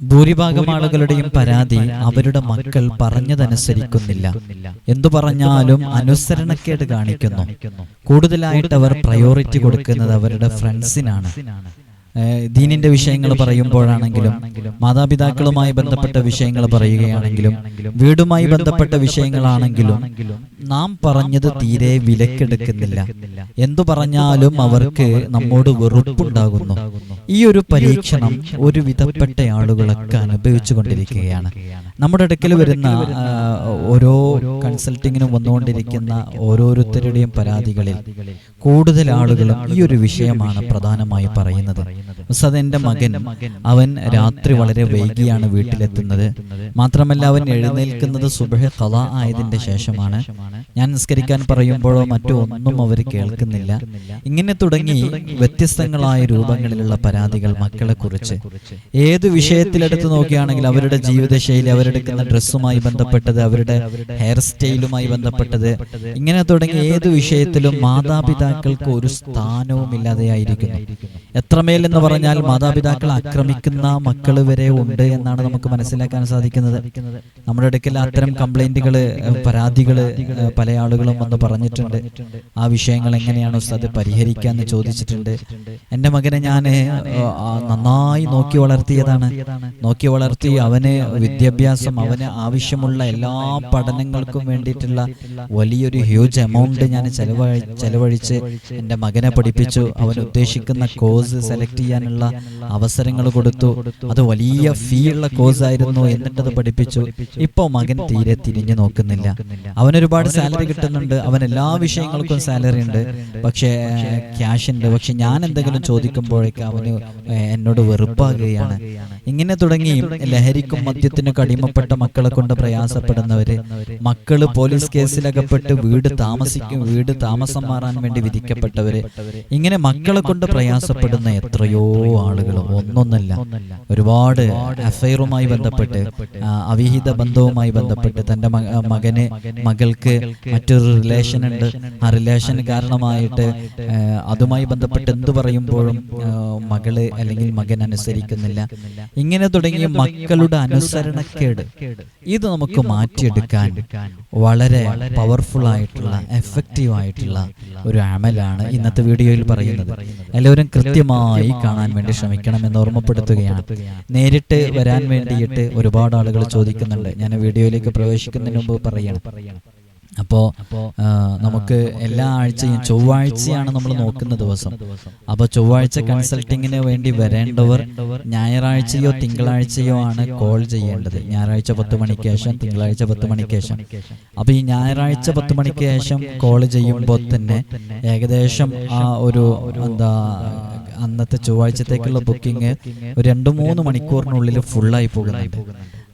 ഭൂരിഭാഗം ആളുകളുടെയും പരാതി അവരുടെ മക്കൾ പറഞ്ഞതനുസരിക്കുന്നില്ല. എന്തു പറഞ്ഞാലും അനുസരണക്കേട് കാണിക്കുന്നു. കൂടുതലായിട്ട് അവർ പ്രയോറിറ്റി കൊടുക്കുന്നത് അവരുടെ ഫ്രണ്ട്സിനാണ് ദീനിന്റെ വിഷയങ്ങൾ പറയുമ്പോഴാണെങ്കിലും മാതാപിതാക്കളുമായി ബന്ധപ്പെട്ട വിഷയങ്ങൾ പറയുകയാണെങ്കിലും വീടുമായി ബന്ധപ്പെട്ട വിഷയങ്ങളാണെങ്കിലും നാം പറഞ്ഞത് തീരെ വിലക്കെടുക്കുന്നില്ല. എന്തു പറഞ്ഞാലും അവർക്ക് നമ്മോട് വെറുപ്പുണ്ടാകുന്നു. ഈ ഒരു പരീക്ഷണം ഒരു വിധപ്പെട്ട ആളുകളൊക്കെ അനുഭവിച്ചു കൊണ്ടിരിക്കുകയാണ്. നമ്മുടെ അടുക്കൽ വരുന്ന ഓരോ കൺസൾട്ടിങ്ങിനും വന്നുകൊണ്ടിരിക്കുന്ന ഓരോരുത്തരുടെയും പരാതികളിൽ കൂടുതൽ ആളുകളും ഈ ഒരു വിഷയമാണ് പ്രധാനമായി പറയുന്നത്. ഉസ്താദ് എന്റെ മകൻ അവൻ രാത്രി വളരെ വൈകിയാണ് വീട്ടിലെത്തുന്നത്. മാത്രമല്ല അവൻ എഴുന്നേൽക്കുന്നത് സുബഹ കഥ ആയതിന്റെ ശേഷമാണ്. ഞാൻ നിസ്കരിക്കാൻ പറയുമ്പോഴോ മറ്റോ ഒന്നും അവർ കേൾക്കുന്നില്ല. ഇങ്ങനെ തുടങ്ങി വ്യത്യസ്തങ്ങളായ രൂപങ്ങളിലുള്ള പരാതികൾ മക്കളെ കുറിച്ച്. ഏത് വിഷയത്തിലെടുത്ത് നോക്കുകയാണെങ്കിൽ അവരുടെ ജീവിതശൈലി അവരെടുക്കുന്ന ഡ്രസ്സുമായി ബന്ധപ്പെട്ടത് അവരുടെ ഹെയർ സ്റ്റൈലുമായി ബന്ധപ്പെട്ടത്. ഇങ്ങനെ തുടങ്ങി ഏത് വിഷയത്തിലും മാതാപിതാക്കൾക്ക് ഒരു സ്ഥാനവും ഇല്ലാതെയായിരിക്കുന്നു എത്രമേൽ എന്ന് പറഞ്ഞാൽ മാതാപിതാക്കൾ ആക്രമിക്കുന്ന മക്കൾ വരെ ഉണ്ട് എന്നാണ് നമുക്ക് മനസ്സിലാക്കാൻ സാധിക്കുന്നത്. നമ്മുടെ അടുക്കൽ അത്തരം കംപ്ലൈന്റുകൾ പരാതികൾ പല ആളുകളും വന്ന് പറഞ്ഞിട്ടുണ്ട്. ആ വിഷയങ്ങൾ എങ്ങനെയാണ് ഉസ്താദ് പരിഹരിക്കാന്ന് ചോദിച്ചിട്ടുണ്ട്. എന്റെ മകനെ ഞാൻ നന്നായി നോക്കി വളർത്തിയതാണ്. നോക്കി വളർത്തി അവന് വിദ്യാഭ്യാസം അവന് ആവശ്യമുള്ള എല്ലാ പഠനങ്ങൾക്കും വേണ്ടിയിട്ടുള്ള വലിയൊരു ഹ്യൂജ് എമൗണ്ട് ഞാൻ ചെലവഴി ചെലവഴിച്ച് എന്റെ മകനെ പഠിപ്പിച്ചു. അവൻ ഉദ്ദേശിക്കുന്ന കോഴ്സ് സെലക്ട് ചെയ്യാനുള്ള അവസരങ്ങൾ കൊടുത്തു. അത് വലിയ ഫീ ഉള്ള കോഴ്സ് ആയിരുന്നു എന്നിട്ടത് പഠിപ്പിച്ചു. ഇപ്പോൾ മകൻ തീരെ തിരിഞ്ഞു നോക്കുന്നില്ല. അവൻ ഒരുപാട് സാലറി കിട്ടുന്നുണ്ട്. അവൻ എല്ലാ വിഷയങ്ങൾക്കും സാലറി ഉണ്ട്. പക്ഷേ ക്യാഷ് ഉണ്ട്. പക്ഷെ ഞാൻ എന്തെങ്കിലും ചോദിക്കുമ്പോഴേക്ക് അവന് എന്നോട് വെറുപ്പാകുകയാണ്. ഇങ്ങനെ തുടങ്ങി ലഹരിക്കും മദ്യത്തിനും അടിമപ്പെട്ട മക്കളെ കൊണ്ട് പ്രയാസപ്പെടുന്നവര് മക്കൾ പോലീസ് കേസിലകപ്പെട്ട് വീട് താമസിക്കും വീട് താമസം മാറാൻ വേണ്ടി വിധിക്കപ്പെട്ടവര് ഇങ്ങനെ മക്കളെ കൊണ്ട് പ്രയാസപ്പെടുന്ന എത്രയോ ആളുകൾ ഒന്നൊന്നല്ല ഒരുപാട് അഫയറുമായി ബന്ധപ്പെട്ട് അവിഹിത ബന്ധവുമായി ബന്ധപ്പെട്ട് തന്റെ മകനെ മകൾക്ക് മറ്റൊരു റിലേഷൻ ഉണ്ട്. ആ റിലേഷൻ കാരണമായിട്ട് അതുമായി ബന്ധപ്പെട്ട് എന്തു പറയുമ്പോഴും മകൾ അല്ലെങ്കിൽ മകൻ അനുസരിക്കുന്നില്ല. ഇങ്ങനെ തുടങ്ങിയ മക്കളുടെ അനുസരണക്കേട്. ഇത് നമുക്ക് മാറ്റിയെടുക്കാൻ വളരെ പവർഫുൾ ആയിട്ടുള്ള എഫക്റ്റീവ് ആയിട്ടുള്ള ഒരു അമലാണ് ഇന്നത്തെ വീഡിയോയിൽ പറയുന്നത്. എല്ലാവരും കൃത്യമായി കാണാൻ വേണ്ടി ശ്രമിക്കണം എന്ന് ഓർമ്മപ്പെടുത്തുകയാണ്. നേരിട്ട് വരാൻ വേണ്ടിയിട്ട് ഒരുപാട് ആളുകൾ ചോദിക്കുന്നുണ്ട്. ഞാൻ വീഡിയോയിലേക്ക് പ്രവേശിക്കുന്നതിന് മുമ്പ് പറയണം. അപ്പോൾ നമുക്ക് എല്ലാ ആഴ്ചയും ചൊവ്വാഴ്ചയാണ് നമ്മൾ നോക്കുന്ന ദിവസം. അപ്പോൾ ചൊവ്വാഴ്ച കൺസൾട്ടിങ്ങിന് വേണ്ടി വരേണ്ടവർ ഞായറാഴ്ചയോ തിങ്കളാഴ്ചയോ ആണ് കോൾ ചെയ്യേണ്ടത്. ഞായറാഴ്ച പത്ത് മണിക്ക് ശേഷം തിങ്കളാഴ്ച പത്ത് മണിക്ക് ശേഷം. അപ്പോൾ ഈ ഞായറാഴ്ച പത്ത് മണിക്ക് ശേഷം കോൾ ചെയ്യുമ്പോൾ തന്നെ ഏകദേശം ആ ഒരു എന്താ അന്നത്തെ ചൊവ്വാഴ്ചത്തേക്കുള്ള ബുക്കിംഗ് ഒരു രണ്ട് മൂന്ന് മണിക്കൂറിനുള്ളിൽ ഫുള്ളായി പോകുന്നുണ്ട്.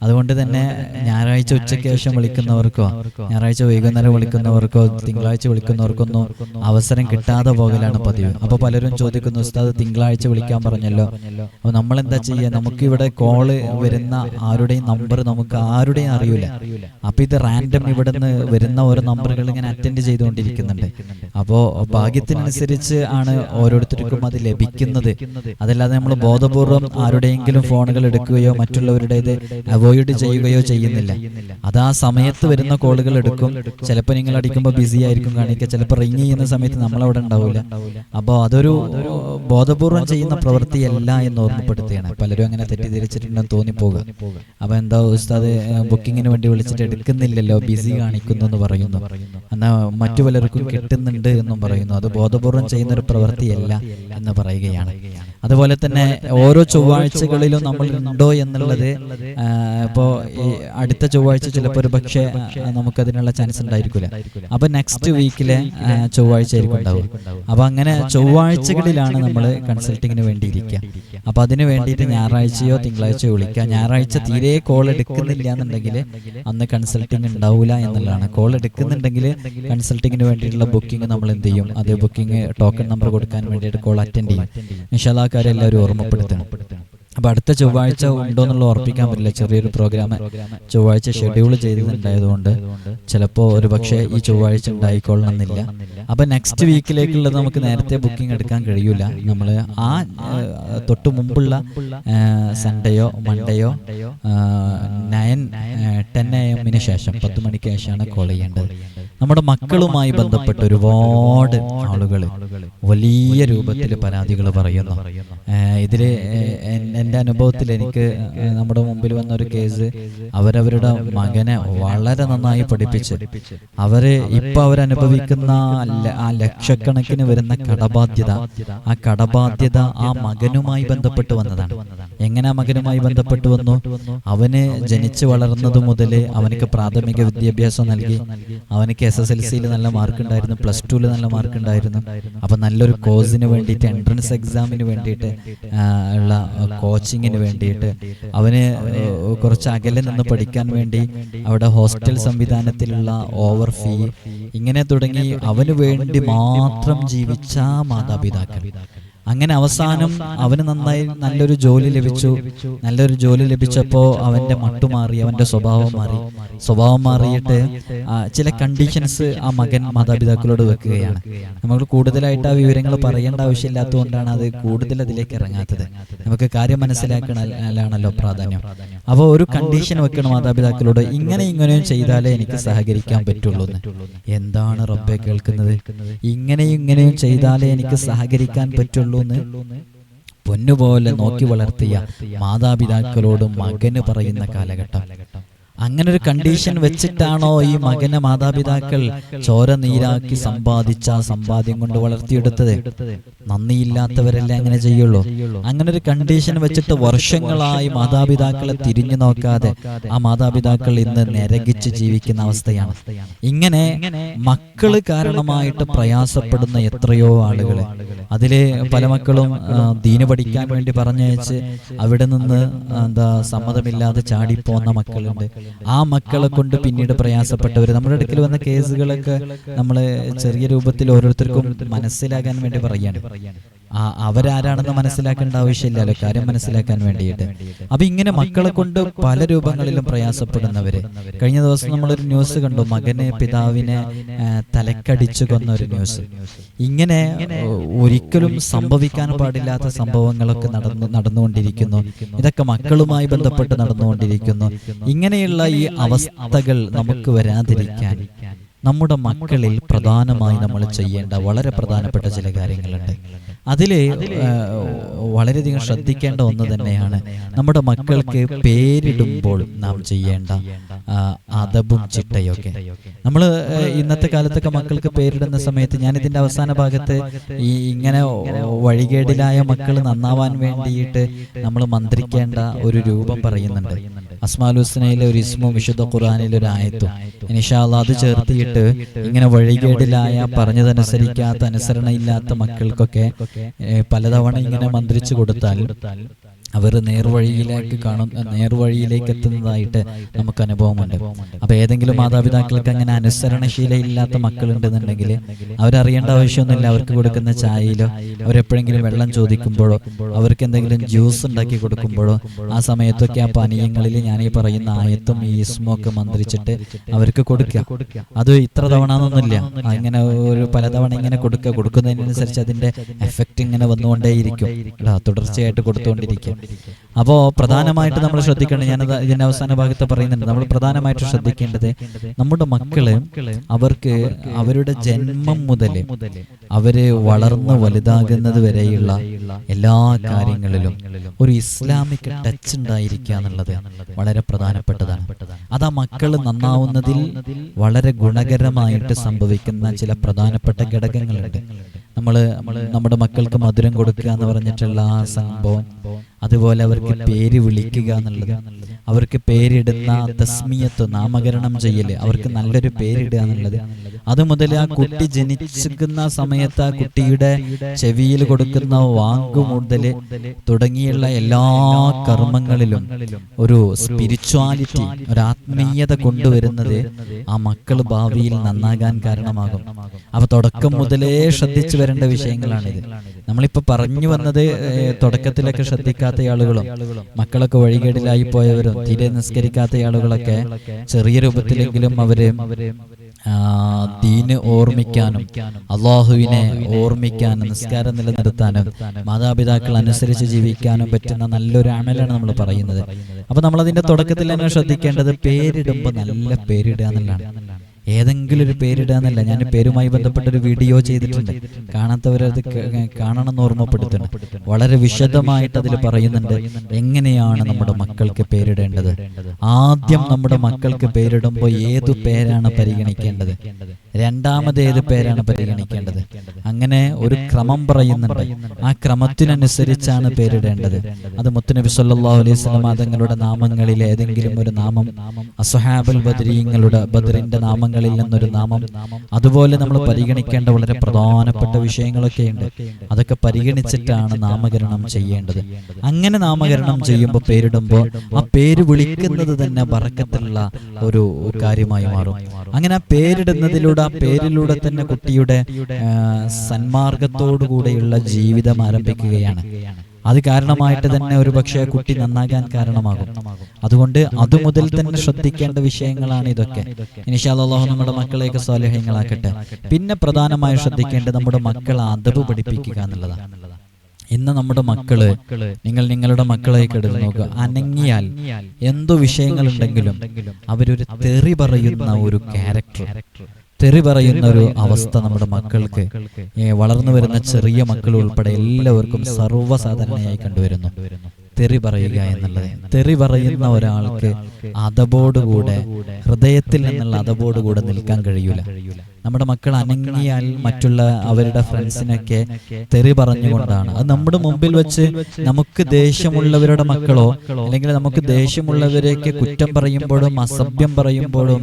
അതുകൊണ്ട് തന്നെ ഞായറാഴ്ച ഉച്ചയ്ക്ക് ശേഷം വിളിക്കുന്നവർക്കോ ഞായറാഴ്ച വൈകുന്നേരം വിളിക്കുന്നവർക്കോ തിങ്കളാഴ്ച വിളിക്കുന്നവർക്കൊന്നും അവസരം കിട്ടാതെ പോകലാണ് പതിവ്. അപ്പോൾ പലരും ചോദിക്കുന്നു ഉസ്താദ് തിങ്കളാഴ്ച വിളിക്കാൻ പറഞ്ഞല്ലോ. അപ്പോൾ നമ്മൾ എന്താ ചെയ്യുക? നമുക്കിവിടെ കോൾ വരുന്ന ആരുടെയും നമ്പർ നമുക്ക് ആരുടെയും അറിയില്ല. അപ്പോൾ ഇത് റാൻഡം ഇവിടെ നിന്ന് വരുന്ന ഓരോ നമ്പറുകൾ ഇങ്ങനെ അറ്റൻഡ് ചെയ്തുകൊണ്ടിരിക്കുന്നുണ്ട്. അപ്പോ ഭാഗ്യത്തിനനുസരിച്ച് ആണ് ഓരോരുത്തർക്കും അത് ലഭിക്കുന്നത്. അതല്ലാതെ നമ്മൾ ബോധപൂർവം ആരുടെയെങ്കിലും ഫോണുകൾ എടുക്കുകയോ മറ്റുള്ളവരുടേത് അവോയ്ഡ് ചെയ്യുകയോ ചെയ്യുന്നില്ല. അത് ആ സമയത്ത് വരുന്ന കോളുകൾ എടുക്കും. ചിലപ്പോൾ നിങ്ങൾ അടിക്കുമ്പോൾ ബിസി ആയിരിക്കും കാണിക്കുക. ചിലപ്പോൾ റിങ് ചെയ്യുന്ന സമയത്ത് നമ്മളവിടെ ഉണ്ടാവില്ല. അപ്പോൾ അതൊരു ബോധപൂർവം ചെയ്യുന്ന പ്രവൃത്തിയല്ല എന്ന് ഓർമ്മപ്പെടുത്തുകയാണ് പലരും അങ്ങനെ തെറ്റിദ്ധരിച്ചിട്ടുണ്ടെന്ന് തോന്നിപ്പോകുക. അപ്പോൾ എന്താ ഉസ്താദ് ബുക്കിങ്ങിന് വേണ്ടി വിളിച്ചിട്ട് എടുക്കുന്നില്ലല്ലോ. ബിസി കാണിക്കുന്നു എന്ന് പറയുന്നു. എന്നാൽ മറ്റു പലർക്കും കിട്ടുന്നുണ്ട് എന്നും പറയുന്നു. അത് ബോധപൂർവം ചെയ്യുന്ന ഒരു പ്രവൃത്തിയല്ല എന്ന് പറയുകയാണ്. അതുപോലെ തന്നെ ഓരോ ചൊവ്വാഴ്ചകളിലും നമ്മൾ ഉണ്ടോ എന്നുള്ളത് ഇപ്പോ ഈ അടുത്ത ചൊവ്വാഴ്ച ചിലപ്പോൾ ഒരു പക്ഷേ നമുക്ക് നമുക്കതിനുള്ള ചാൻസ് ഉണ്ടായിരിക്കില്ല അപ്പോൾ നെക്സ്റ്റ് വീക്കിലെ ചൊവ്വാഴ്ച ആയിരിക്കും ഉണ്ടാവും അപ്പോൾ അങ്ങനെ ചൊവ്വാഴ്ചകളിലാണ് നമ്മൾ കൺസൾട്ടിങ്ങിന് വേണ്ടിയിരിക്കുക. അപ്പൊ അതിന് വേണ്ടിയിട്ട് ഞായറാഴ്ചയോ തിങ്കളാഴ്ചയോ വിളിക്കുക. ഞായറാഴ്ച തീരെ കോൾ എടുക്കുന്നില്ല എന്നുണ്ടെങ്കിൽ അന്ന് കൺസൾട്ടിങ് ഉണ്ടാവില്ല എന്നുള്ളതാണ്. കോൾ എടുക്കുന്നുണ്ടെങ്കിൽ കൺസൾട്ടിങ്ങിന് വേണ്ടിയിട്ടുള്ള ബുക്കിംഗ് നമ്മൾ എന്ത് ചെയ്യും? അതേ ബുക്കിംഗ് ടോക്കൺ നമ്പർ കൊടുക്കാൻ വേണ്ടിയിട്ട് കോൾ അറ്റൻഡ് ചെയ്യും. നിഷാദാക്കാരെ എല്ലാവരും ഓർമ്മപ്പെടുത്തണം. അപ്പൊ അടുത്ത ചൊവ്വാഴ്ച ഉണ്ടോ എന്നുള്ള ഉറപ്പിക്കാൻ പറ്റില്ല. ചെറിയൊരു പ്രോഗ്രാം ചൊവ്വാഴ്ച ഷെഡ്യൂൾ ചെയ്തിട്ടുണ്ടായതുകൊണ്ട് ചിലപ്പോൾ ഒരു പക്ഷേ ഈ ചൊവ്വാഴ്ച ഉണ്ടായിക്കൊള്ളണമെന്നില്ല. അപ്പൊ നെക്സ്റ്റ് വീക്കിലേക്കുള്ളത് നമുക്ക് നേരത്തെ ബുക്കിംഗ് എടുക്കാൻ കഴിയൂല. നമ്മൾ ആ തൊട്ട് മുമ്പുള്ള സൺഡേയോ മൺഡേയോ നയൻ ടെൻ എ എമ്മിന് ശേഷം പത്ത് മണിക്ക് ശേഷമാണ് കോൾ ചെയ്യേണ്ടത്. നമ്മുടെ മക്കളുമായി ബന്ധപ്പെട്ട ഒരുപാട് ആളുകൾ വലിയ രൂപത്തിൽ പരാതികൾ പറയുന്നു. ഇതിൽ എന്റെ അനുഭവത്തിൽ എനിക്ക് നമ്മുടെ മുമ്പിൽ വന്ന ഒരു കേസ് അവരവരുടെ മകനെ വളരെ നന്നായി പഠിപ്പിച്ച് അവർ ഇപ്പൊ അവരനുഭവിക്കുന്ന ആ ലക്ഷക്കണക്കിന് വരുന്ന കടബാധ്യത ആ കടബാധ്യത ആ മകനുമായി ബന്ധപ്പെട്ട് വന്നതാണ്. എങ്ങനെ ആ മകനുമായി ബന്ധപ്പെട്ട് വന്നു? അവന് ജനിച്ചു വളർന്നത് മുതൽ അവനക്ക് പ്രാഥമിക വിദ്യാഭ്യാസം നൽകി. അവനക്ക് എസ് എസ് എൽ സിയിൽ നല്ല മാർക്ക് ഉണ്ടായിരുന്നു പ്ലസ് ടുവിൽ നല്ല മാർക്ക് ഉണ്ടായിരുന്നു അപ്പൊ നല്ലൊരു കോഴ്സിന് വേണ്ടിയിട്ട് എൻട്രൻസ് എക്സാമിന് വേണ്ടിയിട്ട് ഉള്ള ഉള്ള കോച്ചിങ്ങിന് വേണ്ടിയിട്ട്. അവന് കുറച്ച് അകലെ നിന്ന് പഠിക്കാൻ വേണ്ടി അവിടെ ഹോസ്റ്റൽ സംവിധാനത്തിലുള്ള ഓവർ ഫീ ഇങ്ങനെ തുടങ്ങി അവന് വേണ്ടി മാത്രം ജീവിച്ച മാതാപിതാക്കൾ. അങ്ങനെ അവസാനം അവന് നന്നായി നല്ലൊരു ജോലി ലഭിച്ചു. നല്ലൊരു ജോലി ലഭിച്ചപ്പോൾ അവന്റെ മട്ടു മാറി അവന്റെ സ്വഭാവം മാറി. സ്വഭാവം മാറിയിട്ട് ചില കണ്ടീഷൻസ് ആ മകൻ മാതാപിതാക്കളോട് വെക്കുകയാണ്. നമ്മൾ കൂടുതലായിട്ട് ആ വിവരങ്ങൾ പറയേണ്ട ആവശ്യമില്ലാത്തതുകൊണ്ടാണ് അത് കൂടുതൽ അതിലേക്ക് ഇറങ്ങാത്തത്. നമുക്ക് കാര്യം മനസ്സിലാക്കണല്ലോ പ്രാധാന്യം. അപ്പോൾ ഒരു കണ്ടീഷൻ വെക്കണം മാതാപിതാക്കളോട് ഇങ്ങനെ ഇങ്ങനെയും ചെയ്താലേ എനിക്ക് സഹകരിക്കാൻ പറ്റുള്ളൂ എന്താണ് റബ്ബെ കേൾക്കുന്നത്? ഇങ്ങനെയും ഇങ്ങനെയും ചെയ്താലേ എനിക്ക് സഹകരിക്കാൻ പറ്റുള്ളൂ എന്ന് പൊന്നുപോലെ നോക്കി വളർത്തിയ മാതാപിതാക്കളോടും മകന് പറയുന്ന കാലഘട്ടം. അങ്ങനെ ഒരു കണ്ടീഷൻ വെച്ചിട്ടാണോ ഈ മകനെ മാതാപിതാക്കൾ ചോര നീരാക്കി സമ്പാദിച്ച ആ സമ്പാദ്യം കൊണ്ട് വളർത്തിയെടുത്തത്? നന്ദിയില്ലാത്തവരല്ലേ അങ്ങനെ ചെയ്യുള്ളൂ? അങ്ങനെ ഒരു കണ്ടീഷൻ വെച്ചിട്ട് വർഷങ്ങളായി മാതാപിതാക്കളെ തിരിഞ്ഞു നോക്കാതെ ആ മാതാപിതാക്കൾ ഇന്ന് നരകിച്ച് ജീവിക്കുന്ന അവസ്ഥയാണ്. ഇങ്ങനെ മക്കൾ കാരണമായിട്ട് പ്രയാസപ്പെടുന്ന എത്രയോ ആളുകൾ അതിലെ പല മക്കളും ദീന പഠിക്കാൻ വേണ്ടി പറഞ്ഞയച്ച് അവിടെ നിന്ന് എന്താ സമ്മതമില്ലാതെ ചാടിപ്പോന്ന മക്കളുണ്ട്. ആ മക്കളെ കൊണ്ട് പിന്നീട് പ്രയാസപ്പെട്ടവർ നമ്മുടെ അടുക്കൽ വന്ന കേസുകളൊക്കെ നമ്മൾ ചെറിയ രൂപത്തിൽ ഓരോരുത്തർക്കും മനസ്സിലാകാൻ വേണ്ടി പറയാണ് ആ അവരാരാണെന്ന് മനസ്സിലാക്കേണ്ട ആവശ്യമില്ലല്ലോ കാര്യം മനസ്സിലാക്കാൻ വേണ്ടിയിട്ട്. അപ്പൊ ഇങ്ങനെ മക്കളെ കൊണ്ട് പല രൂപങ്ങളിലും പ്രയാസപ്പെടുന്നവര്. കഴിഞ്ഞ ദിവസം നമ്മളൊരു ന്യൂസ് കണ്ടു. മകനെ പിതാവിനെ തലക്കടിച്ചു കൊന്ന ഒരു ന്യൂസ്. ഇങ്ങനെ ഒരിക്കലും സംഭവിക്കാൻ പാടില്ലാത്ത സംഭവങ്ങളൊക്കെ നടന്നു നടന്നുകൊണ്ടിരിക്കുന്നു. ഇതൊക്കെ മക്കളുമായി ബന്ധപ്പെട്ട് നടന്നുകൊണ്ടിരിക്കുന്നു. ഇങ്ങനെയുള്ള ഈ അവസ്ഥകൾ നമുക്ക് വരാതിരിക്കാൻ നമ്മുടെ മക്കളിൽ പ്രധാനമായി നമ്മൾ ചെയ്യേണ്ട വളരെ പ്രധാനപ്പെട്ട ചില കാര്യങ്ങളുണ്ട്. അതിൽ ആ, വളരെയധികം ശ്രദ്ധിക്കേണ്ട ഒന്ന് തന്നെയാണ്. നമ്മുടെ മക്കൾക്ക് പേരിടുമ്പോൾ നാം ചെയ്യേണ്ട അതബും ചിട്ടയൊക്കെ. നമ്മൾ ഇന്നത്തെ കാലത്തൊക്കെ മക്കൾക്ക് പേരിടുന്ന സമയത്ത് ഞാൻ ഇതിന്റെ അവസാന ഭാഗത്ത് ഈ ഇങ്ങനെ വഴികേടിലായ മക്കൾ നന്നാവാൻ വേണ്ടിയിട്ട് നമ്മൾ മന്ത്രിക്കേണ്ട ഒരു രൂപം പറയുന്നുണ്ട്. അസ്മാലുസ്നയിലെ ഒരു ഇസ്മും വിശുദ്ധ ഖുർആാനിലെ ഒരു ആയത്തും. ഇനിഷാ അത് ചേർത്തിയിട്ട് ഇങ്ങനെ വഴികേടിലായ പറഞ്ഞതനുസരിക്കാത്ത അനുസരണയില്ലാത്ത മക്കൾക്കൊക്കെ പലതവണ ഇങ്ങനെ മന്ത്രിച്ചു കൊടുത്താൽ അവർ നേർവഴിയിലേക്ക് കാണും നേർവഴിയിലേക്ക് എത്തുന്നതായിട്ട് നമുക്ക് അനുഭവമുണ്ട്. അപ്പൊ ഏതെങ്കിലും മാതാപിതാക്കൾക്ക് അങ്ങനെ അനുസരണശീല അനുസരണശീലയില്ലാത്ത മക്കളുണ്ടെന്നുണ്ടെങ്കിൽ അവരറിയേണ്ട ആവശ്യമൊന്നുമില്ല അവർക്ക് കൊടുക്കുന്ന ചായയിലോ അവരെപ്പോഴെങ്കിലും വെള്ളം ചോദിക്കുമ്പോഴോ അവർക്ക് എന്തെങ്കിലും ജ്യൂസ് ഉണ്ടാക്കി കൊടുക്കുമ്പോഴോ ആ സമയത്തൊക്കെ ആ പാനീയങ്ങളിൽ ഞാൻ ഈ പറയുന്ന ആയത്തും ഈ ഇസ്മും ഒക്കെ മന്ത്രിച്ചിട്ട് അവർക്ക് കൊടുക്കുക. അത് ഇത്ര തവണ എന്നൊന്നുമില്ല അങ്ങനെ ഒരു പലതവണ ഇങ്ങനെ കൊടുക്കുക. കൊടുക്കുന്നതിനനുസരിച്ച് അതിന്റെ എഫക്റ്റ് ഇങ്ങനെ വന്നുകൊണ്ടേയിരിക്കും. തുടർച്ചയായിട്ട് കൊടുത്തുകൊണ്ടിരിക്കും അപ്പോ പ്രധാനമായിട്ട് നമ്മൾ ശ്രദ്ധിക്കേണ്ടത് ഞാനത് ഇതിന്റെ അവസാന ഭാഗത്ത് പറയുന്നുണ്ട്. നമ്മൾ പ്രധാനമായിട്ട് ശ്രദ്ധിക്കേണ്ടത് നമ്മുടെ മക്കളെ അവർക്ക് അവരുടെ ജന്മം മുതൽ അവർ വളർന്ന് വലുതാകുന്നത് വരെയുള്ള എല്ലാ കാര്യങ്ങളിലും ഒരു ഇസ്ലാമിക് ടച്ച് ഉണ്ടായിരിക്കുക എന്നുള്ളത് വളരെ പ്രധാനപ്പെട്ടതാണ്. അത് ആ മക്കൾ നന്നാവുന്നതിൽ വളരെ ഗുണകരമായിട്ട് സംഭവിക്കുന്ന ചില പ്രധാനപ്പെട്ട ഘടകങ്ങളുണ്ട്. നമ്മൾ നമ്മുടെ മക്കൾക്ക് മധുരം കൊടുക്കുക എന്ന് പറഞ്ഞിട്ടുള്ള ആ സംഭവം അതുപോലെ അവർക്ക് പേര് വിളിക്കുക എന്നുള്ളത്. അവർക്ക് പേരിടുന്ന തസ്മിയത്ത് നാമകരണം ചെയ്യൽ. അവർക്ക് നല്ലൊരു പേരിടുക എന്നുള്ളത്. അത് മുതൽ ആ കുട്ടി ജനിച്ചിരിക്കുന്ന സമയത്ത് ആ കുട്ടിയുടെ ചെവിയിൽ കൊടുക്കുന്ന വാങ്ക് മുതൽ തുടങ്ങിയുള്ള എല്ലാ കർമ്മങ്ങളിലും ഒരു സ്പിരിച്വാലിറ്റി ഒരു ആത്മീയത കൊണ്ടുവരുന്നത് ആ മക്കൾ ഭാവിയിൽ നന്നാകാൻ കാരണമാകും. അപ്പൊ തുടക്കം മുതലേ ശ്രദ്ധിച്ചു വരേണ്ട വിഷയങ്ങളാണിത്. നമ്മളിപ്പോ പറഞ്ഞു വന്നത് തുടക്കത്തിലൊക്കെ ശ്രദ്ധിക്കാത്ത ആളുകളും മക്കളൊക്കെ വഴികേടിലായി പോയവരും തീരെ നിസ്കരിക്കാത്ത ആളുകളൊക്കെ ചെറിയ രൂപത്തിലെങ്കിലും അവർ ദീന് ഓർമ്മിക്കാനും അള്ളാഹുവിനെ ഓർമ്മിക്കാനും നിസ്കാരം നിലനിർത്താനും മാതാപിതാക്കൾ അനുസരിച്ച് ജീവിക്കാനും പറ്റുന്ന നല്ലൊരു അമലാണ് നമ്മൾ പറയുന്നത്. അപ്പൊ നമ്മളതിന്റെ തുടക്കത്തിൽ തന്നെ ശ്രദ്ധിക്കേണ്ടത് പേരിടുമ്പോൾ നല്ല പേരിടുക എന്നുള്ളതാണ്. ഏതെങ്കിലും ഒരു പേരിടാന്നല്ല ഞാൻ പേരുമായി ബന്ധപ്പെട്ട ഒരു വീഡിയോ ചെയ്തിട്ടുണ്ട്. കാണാത്തവരത് ക- കാണണം എന്ന് ഓർമ്മപ്പെടുത്തുന്നു. വളരെ വിശദമായിട്ട് അതിൽ പറയുന്നുണ്ട് എങ്ങനെയാണ് നമ്മുടെ മക്കൾക്ക് പേരിടേണ്ടത്. ആദ്യം നമ്മുടെ മക്കൾക്ക് പേരിടുമ്പോൾ ഏതു പേരാണ് പരിഗണിക്കേണ്ടത്? രണ്ടാമത് ഏത് പേരാണ് പരിഗണിക്കേണ്ടത്? അങ്ങനെ ഒരു ക്രമം പറയുന്നുണ്ട്. ആ ക്രമത്തിനനുസരിച്ചാണ് പേരിടേണ്ടത്. അത് മുത്തുനബി സല്ലാഹു അലൈഹി സ്വലം തങ്ങളുടെ നാമങ്ങളിൽ ഏതെങ്കിലും ഒരു നാമം അസ്ഹാബുൽ ബദ്രീങ്ങളുടെ ബദ്രിന്റെ നാമങ്ങളിൽ നിന്നൊരു നാമം. അതുപോലെ നമ്മൾ പരിഗണിക്കേണ്ട വളരെ പ്രധാനപ്പെട്ട വിഷയങ്ങളൊക്കെ ഉണ്ട്. അതൊക്കെ പരിഗണിച്ചിട്ടാണ് നാമകരണം ചെയ്യേണ്ടത്. അങ്ങനെ നാമകരണം ചെയ്യുമ്പോൾ പേരിടുമ്പോൾ ആ പേര് വിളിക്കുന്നത് തന്നെ വറക്കത്തിലുള്ള ഒരു കാര്യമായി മാറും. അങ്ങനെ ആ പേരിടുന്നതിലൂടെ ആ പേരിലൂടെ തന്നെ കുട്ടിയുടെ സന്മാർഗത്തോടു കൂടെയുള്ള ജീവിതം ആരംഭിക്കുകയാണ്. അത് കാരണമായിട്ട് തന്നെ ഒരു പക്ഷേ കുട്ടി നന്നാകാൻ കാരണമാകും. അതുകൊണ്ട് അതുമുതൽ തന്നെ ശ്രദ്ധിക്കേണ്ട വിഷയങ്ങളാണ് ഇതൊക്കെ. ഇനിഷാല്ലാഹു നമ്മുടെ മക്കളെയൊക്കെ സ്വാലഹ്യങ്ങളാക്കട്ടെ. പിന്നെ പ്രധാനമായും ശ്രദ്ധിക്കേണ്ടത് നമ്മുടെ മക്കളെ അതവ് പഠിപ്പിക്കുക എന്നുള്ളതാണ്. ഇന്ന് നമ്മുടെ മക്കൾ നിങ്ങൾ നിങ്ങളുടെ മക്കളെ എടുത്ത് നോക്കുക. അനങ്ങിയാൽ എന്തോ വിഷയങ്ങൾ വിഷയങ്ങളുണ്ടെങ്കിലും അവരൊരു തെറി പറയുന്ന ഒരു ക്യാരക്ടർ. തെറി പറയുന്ന ഒരു അവസ്ഥ നമ്മുടെ മക്കൾക്ക് വളർന്നു വരുന്ന ചെറിയ മക്കൾ ഉൾപ്പെടെ എല്ലാവർക്കും സർവസാധാരണയായി കണ്ടുവരുന്നു. തെറി പറയുക എന്നുള്ളത്. തെറി പറയുന്ന ഒരാൾക്ക് അതബോടുകൂടെ ഹൃദയത്തിൽ നിന്നുള്ള അതബോടുകൂടെ നിൽക്കാൻ കഴിയൂല. നമ്മുടെ മക്കൾ അനങ്ങിയാൽ മറ്റുള്ള അവരുടെ ഫ്രണ്ട്സിനൊക്കെ തെറി പറഞ്ഞുകൊണ്ടാണ്. അത് നമ്മുടെ മുമ്പിൽ വെച്ച് നമുക്ക് ദേഷ്യമുള്ളവരുടെ മക്കളോ അല്ലെങ്കിൽ നമുക്ക് ദേഷ്യമുള്ളവരെയൊക്കെ കുറ്റം പറയുമ്പോഴും അസഭ്യം പറയുമ്പോഴും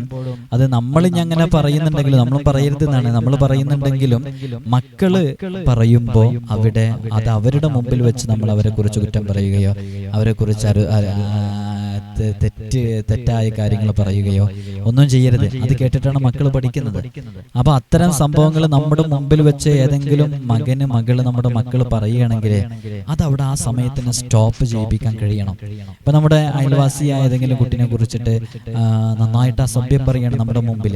അത് നമ്മൾ അങ്ങനെ പറയുന്നുണ്ടെങ്കിലും നമ്മൾ പറയരുത് എന്നാണ് നമ്മൾ പറയുന്നുണ്ടെങ്കിലും മക്കൾ പറയുമ്പോൾ അവിടെ അത് അവരുടെ മുമ്പിൽ വെച്ച് നമ്മൾ അവരെ കുറിച്ച് കുറ്റം പറയുകയോ അവരെ കുറിച്ച് തെറ്റ് തെറ്റായ കാര്യങ്ങൾ പറയുകയോ ഒന്നും ചെയ്യരുത്. അത് കേട്ടിട്ടാണ് മക്കൾ പഠിക്കുന്നത്. അപ്പൊ അത്തരം സംഭവങ്ങൾ നമ്മുടെ മുമ്പിൽ വെച്ച് ഏതെങ്കിലും മകന് മകൾ നമ്മുടെ മക്കൾ പറയുകയാണെങ്കിൽ അത് അവിടെ ആ സമയത്തിന് സ്റ്റോപ്പ് ചെയ്യിപ്പിക്കാൻ കഴിയണം. ഇപ്പൊ നമ്മുടെ അയൽവാസിയായ ഏതെങ്കിലും കുട്ടിനെ കുറിച്ചിട്ട് ആ, നന്നായിട്ട് അസഭ്യം പറയാണ് നമ്മുടെ മുമ്പിൽ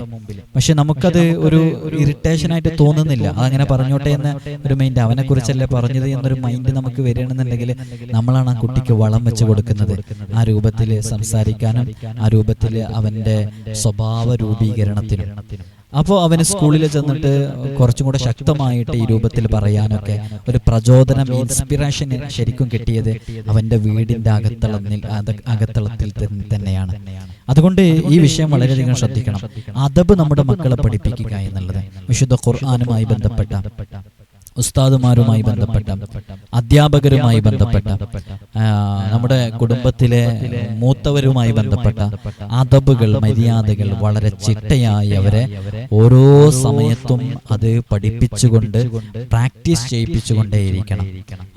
പക്ഷെ നമുക്കത് ഒരു ഇറിറ്റേഷൻ ആയിട്ട് തോന്നുന്നില്ല. അതങ്ങനെ പറഞ്ഞോട്ടെ എന്ന ഒരു മൈൻഡ് അവനെ കുറിച്ചല്ലേ പറഞ്ഞത് എന്നൊരു മൈൻഡ് നമുക്ക് വരികയാണെന്നുണ്ടെങ്കിൽ നമ്മളാണ് ആ കുട്ടിക്ക് വളം വെച്ച് കൊടുക്കുന്നത്. ആ രൂപത്തിൽ സംസാരിക്കാനും ആ രൂപത്തിൽ അവന്റെ സ്വഭാവ രൂപീകരണത്തിനും. അപ്പോൾ അവന് സ്കൂളിൽ ചെന്നിട്ട് കുറച്ചും കൂടെ ശക്തമായിട്ട് ഈ രൂപത്തിൽ പറയാനൊക്കെ ഒരു പ്രചോദനം ഇൻസ്പിറേഷൻ ശരിക്കും കിട്ടിയത് അവന്റെ വീടിന്റെ അകത്തളത്തിൽ അകത്തളത്തിൽ തന്നെയാണ്. അതുകൊണ്ട് ഈ വിഷയം വളരെയധികം ശ്രദ്ധിക്കണം. അതബ് നമ്മുടെ മക്കളെ പഠിപ്പിക്കുക എന്നുള്ളത്. വിശുദ്ധ ഖുർആാനുമായി ബന്ധപ്പെട്ട ഉസ്താദുമാരുമായി ബന്ധപ്പെട്ട അധ്യാപകരുമായി ബന്ധപ്പെട്ട നമ്മുടെ കുടുംബത്തിലെ മൂത്തവരുമായി ബന്ധപ്പെട്ട അതബുകൾ മര്യാദകൾ വളരെ ചിട്ടയായി അവരെ ഓരോ സമയത്തും അത് പഠിപ്പിച്ചുകൊണ്ട് പ്രാക്ടീസ് ചെയ്യിപ്പിച്ചുകൊണ്ടേയിരിക്കണം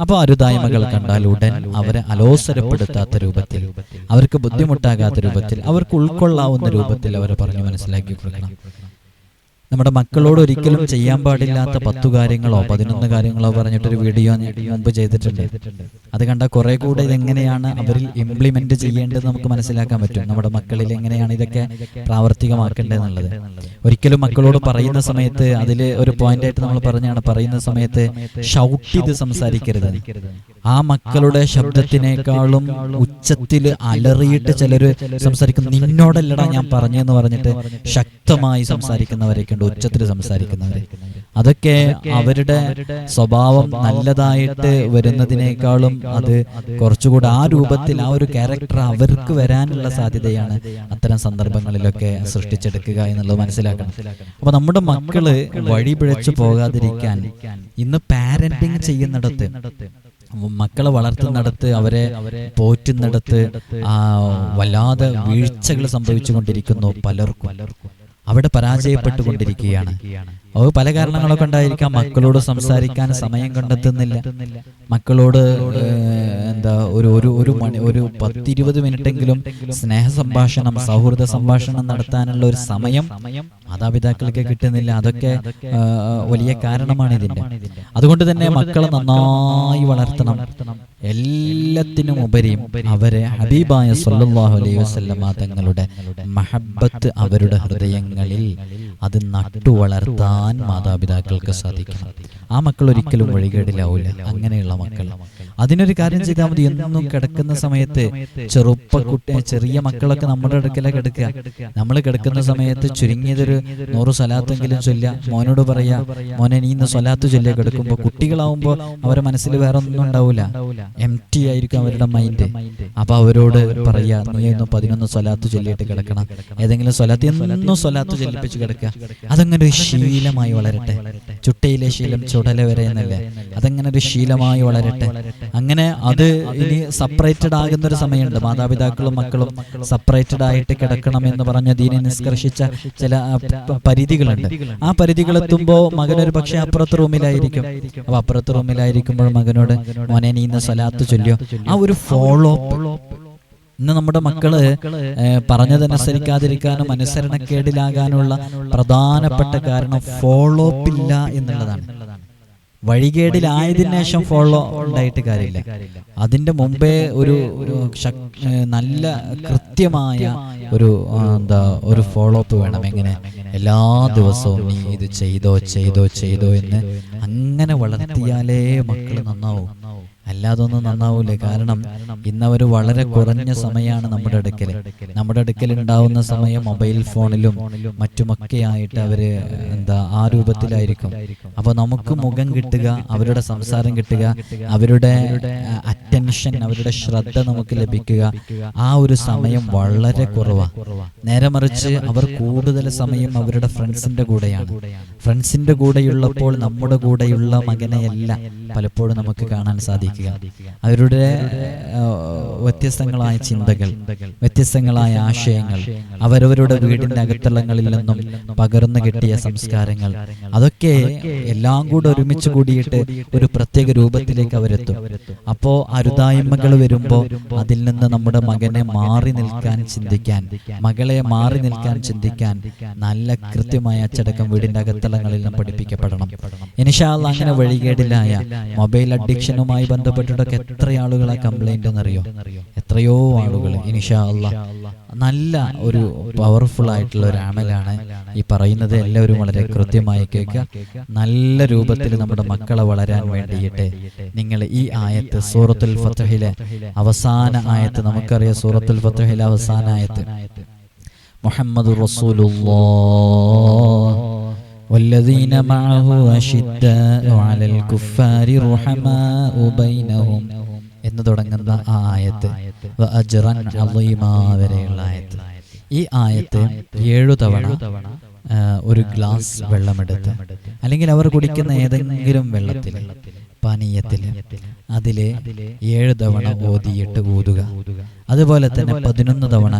അപ്പോൾ അരുതായ്മകൾ കണ്ടാൽ ഉടൻ അവരെ അലോസരപ്പെടുത്താത്ത രൂപത്തിൽ അവർക്ക് ബുദ്ധിമുട്ടാകാത്ത രൂപത്തിൽ അവർക്ക് ഉൾക്കൊള്ളാവുന്ന രൂപത്തിൽ അവരെ പറഞ്ഞു മനസ്സിലാക്കി കൊടുക്കണം. നമ്മുടെ മക്കളോട് ഒരിക്കലും ചെയ്യാൻ പാടില്ലാത്ത പത്തു കാര്യങ്ങളോ പതിനൊന്ന് കാര്യങ്ങളോ പറഞ്ഞിട്ടൊരു വീഡിയോ മുമ്പ് ചെയ്തിട്ടുണ്ട്. അത് കണ്ട കുറെ കൂടെ ഇതെങ്ങനെയാണ് അവരിൽ ഇംപ്ലിമെന്റ് ചെയ്യേണ്ടത് നമുക്ക് മനസ്സിലാക്കാൻ പറ്റും. നമ്മുടെ മക്കളിൽ എങ്ങനെയാണ് ഇതൊക്കെ പ്രാവർത്തികമാക്കേണ്ടത് എന്നുള്ളത്. ഒരിക്കലും മക്കളോട് പറയുന്ന സമയത്ത് അതിൽ ഒരു പോയിന്റ് ആയിട്ട് നമ്മൾ പറഞ്ഞാണ് പറയുന്ന സമയത്ത് ഷൗട്ട് ചെയ്ത് സംസാരിക്കരുത്. ആ മക്കളുടെ ശബ്ദത്തിനേക്കാളും ഉച്ചത്തിൽ അലറിയിട്ട് ചിലർ സംസാരിക്കും. നിന്നോടല്ലടാ ഞാൻ പറഞ്ഞെന്ന് പറഞ്ഞിട്ട് ശക്തമായി സംസാരിക്കുന്നവരൊക്കെ ഉണ്ട് ഉച്ചത്തിൽ സംസാരിക്കുന്നവര്. അതൊക്കെ അവരുടെ സ്വഭാവം നല്ലതായിട്ട് വരുന്നതിനേക്കാളും അത് കുറച്ചുകൂടെ ആ രൂപത്തിൽ ആ ഒരു ക്യാരക്ടർ അവർക്ക് വരാനുള്ള സാധ്യതയാണ് അത്തരം സന്ദർഭങ്ങളിലൊക്കെ സൃഷ്ടിച്ചെടുക്കുക എന്നുള്ളത് മനസ്സിലാക്കണം. അപ്പൊ നമ്മുടെ മക്കൾ വഴി പിഴച്ചു പോകാതിരിക്കാൻ ഇന്ന് പാരന്റിങ് ചെയ്യുന്നിടത്ത് മക്കളെ വളർത്തുന്നിടത്ത് അവരെ പോറ്റുന്നിടത്ത് ആ വല്ലാതെ വീഴ്ചകൾ സംഭവിച്ചുകൊണ്ടിരിക്കുന്നു പലർക്കും. അവിടെ പരാജയപ്പെട്ടുകൊണ്ടിരിക്കുകയാണ്. അത് പല കാരണങ്ങളൊക്കെ ഉണ്ടായിരിക്കാം. മക്കളോട് സംസാരിക്കാൻ സമയം കണ്ടെത്തുന്നില്ല. മക്കളോട് എന്താ ഒരു ഒരു ഒരു മണി ഒരു പത്തിരുപത് മിനിറ്റെങ്കിലും സ്നേഹ സംഭാഷണം സൗഹൃദ സംഭാഷണം നടത്താനുള്ള ഒരു സമയം മാതാപിതാക്കൾക്ക് കിട്ടുന്നില്ല. അതൊക്കെ വലിയ കാരണമാണ് ഇതിന്റെ അതുകൊണ്ട് തന്നെ മക്കളെ നന്നായി വളർത്തണം. എല്ലാത്തിനും ഉപരി അവരെ ഹബീബായ സല്ലാഹു അലൈഹി വസല്ലമ തങ്ങളുടെ മഹബത്ത് അവരുടെ ഹൃദയങ്ങളിൽ അത് നട്ടു വളർത്താൻ മാതാപിതാക്കൾക്ക് സാധിക്കണം. ആ മക്കൾ ഒരിക്കലും വഴികേടിലാവില്ല അങ്ങനെയുള്ള മക്കൾ. അതിനൊരു കാര്യം ചെയ്താൽ മതി. എന്നും കിടക്കുന്ന സമയത്ത് ചെറുപ്പ കുട്ടി ചെറിയ മക്കളൊക്കെ നമ്മുടെ അടുക്കല കിടക്കുക. നമ്മൾ കിടക്കുന്ന സമയത്ത് ചുരുങ്ങിയതൊരു നൂറ് സ്വലാത്തെങ്കിലും ചൊല്ല മോനോട് പറയാ മോനെ നീ ഇന്ന് സ്വലാത്ത് ചൊല്ലിയ കിടക്കുമ്പോൾ കുട്ടികളാവുമ്പോൾ അവരെ മനസ്സിൽ വേറെ ഒന്നും ഉണ്ടാവില്ല എം ടി ആയിരിക്കും അവരുടെ മൈൻഡ് അപ്പൊ അവരോട് പറയാ നീ ഇന്ന് പതിനൊന്ന് സ്വലാത്ത് ചൊല്ലിയിട്ട് കിടക്കണം. ഏതെങ്കിലും സ്വലാത്ത് എന്നും സ്വലാത്ത് ചൊല്ലിപ്പിച്ച് കിടക്കുക. അതങ്ങനെ ഒരു ശീലമായി വളരട്ടെ. ചുട്ടയിലെ ശീലം ചുടല വരെ എന്നല്ലേ? അതങ്ങനെ ഒരു ശീലമായി വളരട്ടെ. അങ്ങനെ അത് ഇനി സെപ്പറേറ്റഡ് ആകുന്ന ഒരു സമയമുണ്ട്. മാതാപിതാക്കളും മക്കളും സെപ്പറേറ്റഡ് ആയിട്ട് കിടക്കണം എന്ന് പറഞ്ഞ ദീനെ നിഷ്കർഷിച്ച ചില പരിധികളുണ്ട്. ആ പരിധികൾ എത്തുമ്പോൾ മകനൊരു പക്ഷെ അപ്പുറത്ത് റൂമിലായിരിക്കും. അപ്പൊ അപ്പുറത്ത് റൂമിലായിരിക്കുമ്പോൾ മകനോട് മോനെ നീ ഇന്ന് സ്വലാത്ത് ചൊല്ലിയോ? ആ ഒരു ഫോളോ ഇന്ന് നമ്മുടെ മക്കൾ പറഞ്ഞതനുസരിക്കാതിരിക്കാനും അനുസരണക്കേടിലാകാനുള്ള പ്രധാനപ്പെട്ട കാരണം ഫോളോ അപ്പ് ഇല്ല എന്നുള്ളതാണ്. വഴികേടിലായതിനു ശേഷം ഫോളോ ഉണ്ടായിട്ട് കാര്യമില്ല. അതിന്റെ മുമ്പേ ഒരു ഒരു നല്ല കൃത്യമായ ഒരു എന്താ ഒരു ഫോളോ അപ്പ് വേണം. എങ്ങനെ? എല്ലാ ദിവസവും നീ ഇത് ചെയ്തോ ചെയ്തോ ചെയ്തോ എന്ന് അങ്ങനെ വളർത്തിയാലേ മക്കൾ നന്നാവും. അല്ലാതെ ഒന്നും നന്നാവൂലേ. കാരണം ഇന്നവർ വളരെ കുറഞ്ഞ സമയമാണ് നമ്മുടെ അടുക്കൽ നമ്മുടെ അടുക്കൽ ഉണ്ടാവുന്ന സമയം മൊബൈൽ ഫോണിലും മറ്റുമൊക്കെ ആയിട്ട് അവർ എന്താ ആ രൂപത്തിലായിരിക്കും. അപ്പൊ നമുക്ക് മുഖം കിട്ടുക അവരുടെ സംസാരം കിട്ടുക അവരുടെ അറ്റൻഷൻ അവരുടെ ശ്രദ്ധ നമുക്ക് ലഭിക്കുക. ആ ഒരു സമയം വളരെ കുറവാണ് നേരെ മറിച്ച് അവർ കൂടുതൽ സമയം അവരുടെ ഫ്രണ്ട്സിന്റെ കൂടെയാണ്. ഫ്രണ്ട്സിന്റെ കൂടെയുള്ളപ്പോൾ നമ്മുടെ കൂടെയുള്ള മകനെയല്ല. പലപ്പോഴും നമുക്ക് കാണാൻ സാധിക്കുക അവരുടെ വ്യത്യസ്തങ്ങളായ ചിന്തകൾ വ്യത്യസ്തങ്ങളായ ആശയങ്ങൾ അവരവരുടെ വീടിന്റെ അകത്തളങ്ങളിൽ നിന്നും പകർന്നു കിട്ടിയ സംസ്കാരങ്ങൾ. അതൊക്കെ എല്ലാം കൂടെ ഒരുമിച്ച് കൂടിയിട്ട് ഒരു പ്രത്യേക രൂപത്തിലേക്ക് അവരെത്തും. അപ്പോ അരുതായ്മകൾ വരുമ്പോൾ അതിൽ നിന്ന് നമ്മുടെ മകനെ മാറി നിൽക്കാൻ ചിന്തിക്കാൻ മകളെ മാറി നിൽക്കാൻ ചിന്തിക്കാൻ നല്ല കൃത്യമായ അച്ചടക്കം വീടിന്റെ അകത്തളങ്ങളിൽ നിന്നും പഠിപ്പിക്കപ്പെടണം. ഇനിഷാല്ല അങ്ങനെ വഴികേടിലായ മൊബൈൽ അഡിക്ഷനുമായി ബന്ധപ്പെട്ടിട്ടൊക്കെ എത്ര ആളുകളെ കംപ്ലൈന്റ് എന്നറിയോ? എത്രയോ ആളുകൾ ഇനിഷാല്ല നല്ല ഒരു പവർഫുൾ ആയിട്ടുള്ള ഒരു ആമലാണ് ഈ പറയുന്നത്. എല്ലാവരും വളരെ കൃത്യമായി കേൾക്കുക. നല്ല രൂപത്തിൽ നമ്മുടെ മക്കളെ വളരാൻ വേണ്ടിയിട്ട് നിങ്ങൾ ഈ ആയത്ത് സൂറത്തുൽ ഫത്തഹിലെ അവസാന ആയത്ത് നമുക്കറിയാം സൂറത്തുൽ ഫത്തഹിലെ അവസാന ആയത്ത്. മുഹമ്മദ് റസൂലുള്ളാഹ് والذين معه أشداء على الكفار رحماء بينهم എന്ന് തുടങ്ങുന്ന ആ ആയത്ത് വഅജ്റൻ അളീമാ വരെയുള്ള ആയത്ത് ഈ ആയത്ത് ഏഴു തവണ ആ, ഒരു ഗ്ലാസ് വെള്ളമെടുത്ത് അല്ലെങ്കിൽ അവർ കുടിക്കുന്ന ഏതെങ്കിലും വെള്ളത്തിൽ പാനീയത്തിൽ അതിലെ ഏഴ് തവണ ഓതിയിട്ട് ഊതുക അതുപോലെ തന്നെ പതിനൊന്ന് തവണ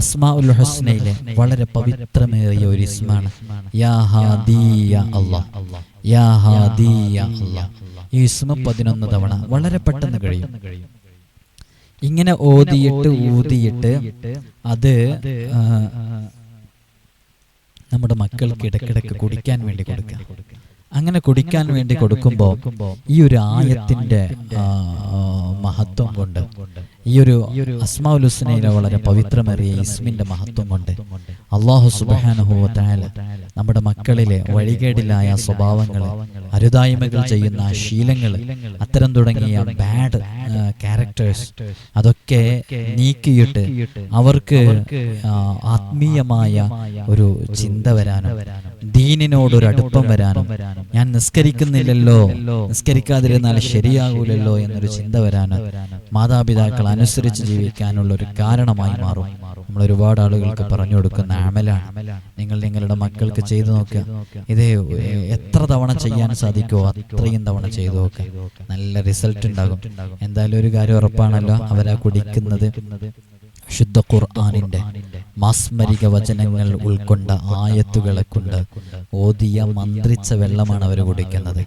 അസ്മാ ഉൽ ഹുസ്നയിലെ വളരെ പവിത്രമേറിയ ഒരു ഇസ്മാണ്. യാ ഹാദിയ യാ ഹാദിയ ഈ ഇസ്മ പതിനൊന്ന് തവണ വളരെ പെട്ടെന്ന് കഴിയും. ഇങ്ങനെ ഓതിയിട്ട് ഊതിയിട്ട് അത് നമ്മുടെ മക്കൾക്ക് ഇടക്കിടക്ക് കുടിക്കാൻ വേണ്ടി കൊടുക്കുക. അങ്ങനെ കുടിക്കാൻ വേണ്ടി കൊടുക്കുമ്പോൾ ഈ ഒരു ആയത്തിന്റെ മഹത്വം കൊണ്ട്. ഈ ഒരു അസ്മാഉൽ ഹുസ്നയിലെ വളരെ പവിത്രമേറിയ ഇസ്മിന്റെ മഹത്വം കൊണ്ട് അള്ളാഹു സുബാനുഹുവ താല നമ്മുടെ മക്കളിലെ വഴികേടിലായ സ്വഭാവങ്ങൾ അരുതായ്മകൾ ചെയ്യുന്ന ശീലങ്ങൾ അത്തരം തുടങ്ങിയ ബാഡ് ക്യാരക്ടേഴ്സ് അതൊക്കെ നീക്കിയിട്ട് അവർക്ക് ആത്മീയമായ ഒരു ചിന്ത വരാനും ദീനിനോടൊരു അടുപ്പം വരാനും ഞാൻ നിസ്കരിക്കുന്നില്ലല്ലോ നിസ്കരിക്കാതിരുന്നാൽ ശരിയാകൂലല്ലോ എന്നൊരു ചിന്ത വരാനും മാതാപിതാക്കൾ അനുസരിച്ച് ജീവിക്കാനുള്ള ഒരു കാരണമായി മാറും. നമ്മൾ ഒരുപാട് ആളുകൾക്ക് പറഞ്ഞു കൊടുക്കുന്ന അമലാണ്. നിങ്ങൾ നിങ്ങളുടെ മക്കൾക്ക് ചെയ്തു നോക്കുക ഇതേ എത്ര തവണ ചെയ്യാൻ സാധിക്കുമോ അത്രയും തവണ ചെയ്തു നോക്കുക നല്ല റിസൾട്ട് ഉണ്ടാകും. എന്തായാലും ഒരു കാര്യം ഉറപ്പാണല്ലോ അവരാ കുടിക്കുന്നത്. ശുദ്ധ ഖുർആാനിന്റെ മാസ്മരിക വചനങ്ങൾ ഉൾക്കൊണ്ട ആയത്തുകളെ കൊണ്ട് ഓതിയ മന്ത്രിച്ച വെള്ളമാണ് അവർ കുടിക്കുന്നത്.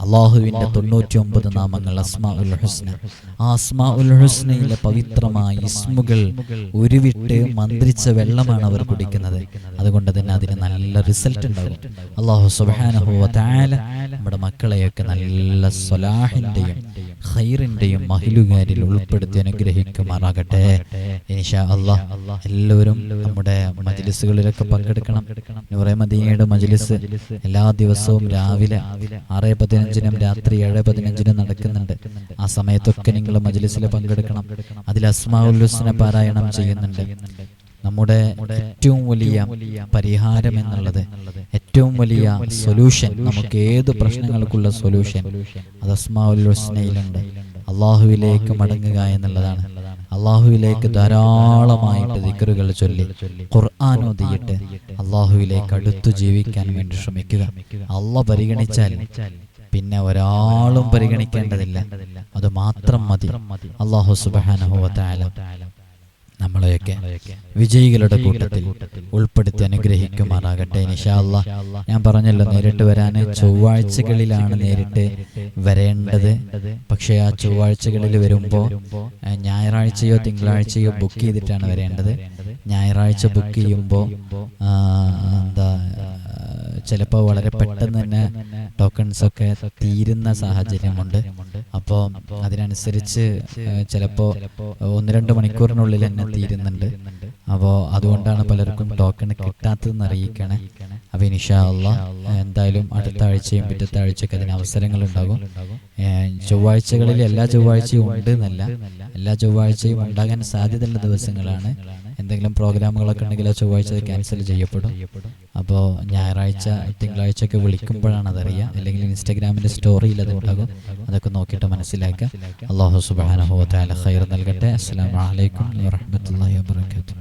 അള്ളാഹുവിന്റെ തൊണ്ണൂറ്റി ഒമ്പത് നാമങ്ങൾ അസ്മാ ഉൽ ഹുസ്ന. ആ അസ്മാ ഉൽ ഹുസ്നയിലെ പവിത്രമായ ഇസ്മുകൾ ഉരുവിട്ട് മന്ത്രിച്ച വെള്ളമാണ് അവർ കുടിക്കുന്നത്. അതുകൊണ്ട് തന്നെ അതിന് നല്ല റിസൾട്ട് ഉണ്ടാകും. അള്ളാഹു സുബാനഹുവ നമ്മുടെ മക്കളെയൊക്കെ നല്ല സ്വലാഹിന്റെയും ഖൈറിന്റെയും മഹിലുകാരിൽ ഉൾപ്പെടുത്തി അനുഗ്രഹിക്കുമാറാകട്ടെ. ഇൻഷാ അള്ളാഹ് എല്ലാവരും നമ്മുടെ മജ്ലിസുകളിലൊക്കെ പങ്കെടുക്കണം. നൂറെ മദീനയുടെ മജ്ലിസ് എല്ലാ ദിവസവും രാവിലെ ആറ് പതിനഞ്ചിനും രാത്രി ഏഴ് പതിനഞ്ചിനും നടക്കുന്നുണ്ട്. ആ സമയത്തൊക്കെ നിങ്ങൾ മജ്ലിസിൽ പങ്കെടുക്കണം. അതിൽ അസ്മാഉൽ ഹുസ്ന പാരായണം ചെയ്യുന്നുണ്ട്. നമ്മുടെ ഏറ്റവും വലിയ പരിഹാരം എന്നുള്ളത് ഏറ്റവും വലിയ സൊല്യൂഷൻ നമുക്ക് ഏത് പ്രശ്നങ്ങൾക്കുള്ള സൊല്യൂഷൻ അത് അസ്മാഉൽ അള്ളാഹുവിലേക്ക് മടങ്ങുക എന്നുള്ളതാണ്. അള്ളാഹുവിലേക്ക് ധാരാളമായിട്ട് ദിക്കറുകൾ ചൊല്ലി ഖുർആൻ ഓതിയിട്ട് അള്ളാഹുവിലേക്ക് അടുത്തു ജീവിക്കാൻ വേണ്ടി ശ്രമിക്കുക. അള്ള പരിഗണിച്ചാൽ പിന്നെ ഒരാളും പരിഗണിക്കേണ്ടതില്ല. അത് മാത്രം മതി. അള്ളാഹു സുബാനഹുവല നമ്മളെയൊക്കെ വിജയികളുടെ കൂട്ടത്തിൽ ഉൾപ്പെടുത്തി അനുഗ്രഹിക്കുമാറാകട്ടെ നിഷാല്ല ഞാൻ പറഞ്ഞല്ലോ നേരിട്ട് വരാൻ ചൊവ്വാഴ്ചകളിലാണ് നേരിട്ട് വരേണ്ടത്. പക്ഷേ ആ ചൊവ്വാഴ്ചകളിൽ വരുമ്പോൾ ഞായറാഴ്ചയോ തിങ്കളാഴ്ചയോ ബുക്ക് ചെയ്തിട്ടാണ് വരേണ്ടത്. ഞായറാഴ്ച ബുക്ക് ചെയ്യുമ്പോൾ എന്താ ചിലപ്പോൾ വളരെ പെട്ടെന്ന് തന്നെ ടോക്കൺസ് ഒക്കെ തീരുന്ന സാഹചര്യമുണ്ട്. അപ്പോൾ അതിനനുസരിച്ച് ചിലപ്പോൾ ഒന്ന് രണ്ട് മണിക്കൂറിനുള്ളിൽ തന്നെ തീരുന്നുണ്ട്. അപ്പോൾ അതുകൊണ്ടാണ് പലർക്കും ടോക്കൺ കിട്ടാത്തതെന്ന് അറിയിക്കണേ. അപ്പോൾ ഇനിഷാ അല്ല എന്തായാലും അടുത്ത ആഴ്ചയും പിറ്റത്തെ ആഴ്ചയൊക്കെ അതിന് അവസരങ്ങൾ ഉണ്ടാകും. ചൊവ്വാഴ്ചകളിൽ എല്ലാ ചൊവ്വാഴ്ചയും ഉണ്ട് എന്നല്ല എല്ലാ ചൊവ്വാഴ്ചയും ഉണ്ടാകാൻ സാധ്യതയുള്ള ദിവസങ്ങളാണ്. എന്തെങ്കിലും പ്രോഗ്രാമുകളൊക്കെ ഉണ്ടെങ്കിൽ ആ ചൊവ്വാഴ്ച ക്യാൻസൽ ചെയ്യപ്പെടും. അപ്പോൾ ഞായറാഴ്ച തിങ്കളാഴ്ച ഒക്കെ വിളിക്കുമ്പോഴാണ് അതറിയുക. അല്ലെങ്കിൽ ഇൻസ്റ്റാഗ്രാമിന്റെ സ്റ്റോറിയിൽ അത് ഉണ്ടാകും അതൊക്കെ നോക്കിയിട്ട് മനസ്സിലാക്കുക. അള്ളാഹു സുബാനഹു താല ഖൈർ നൽകട്ടെ. അസ്സാം വലൈക്കും വാഹമത്തല്ലാ വാബർക്കാത്തു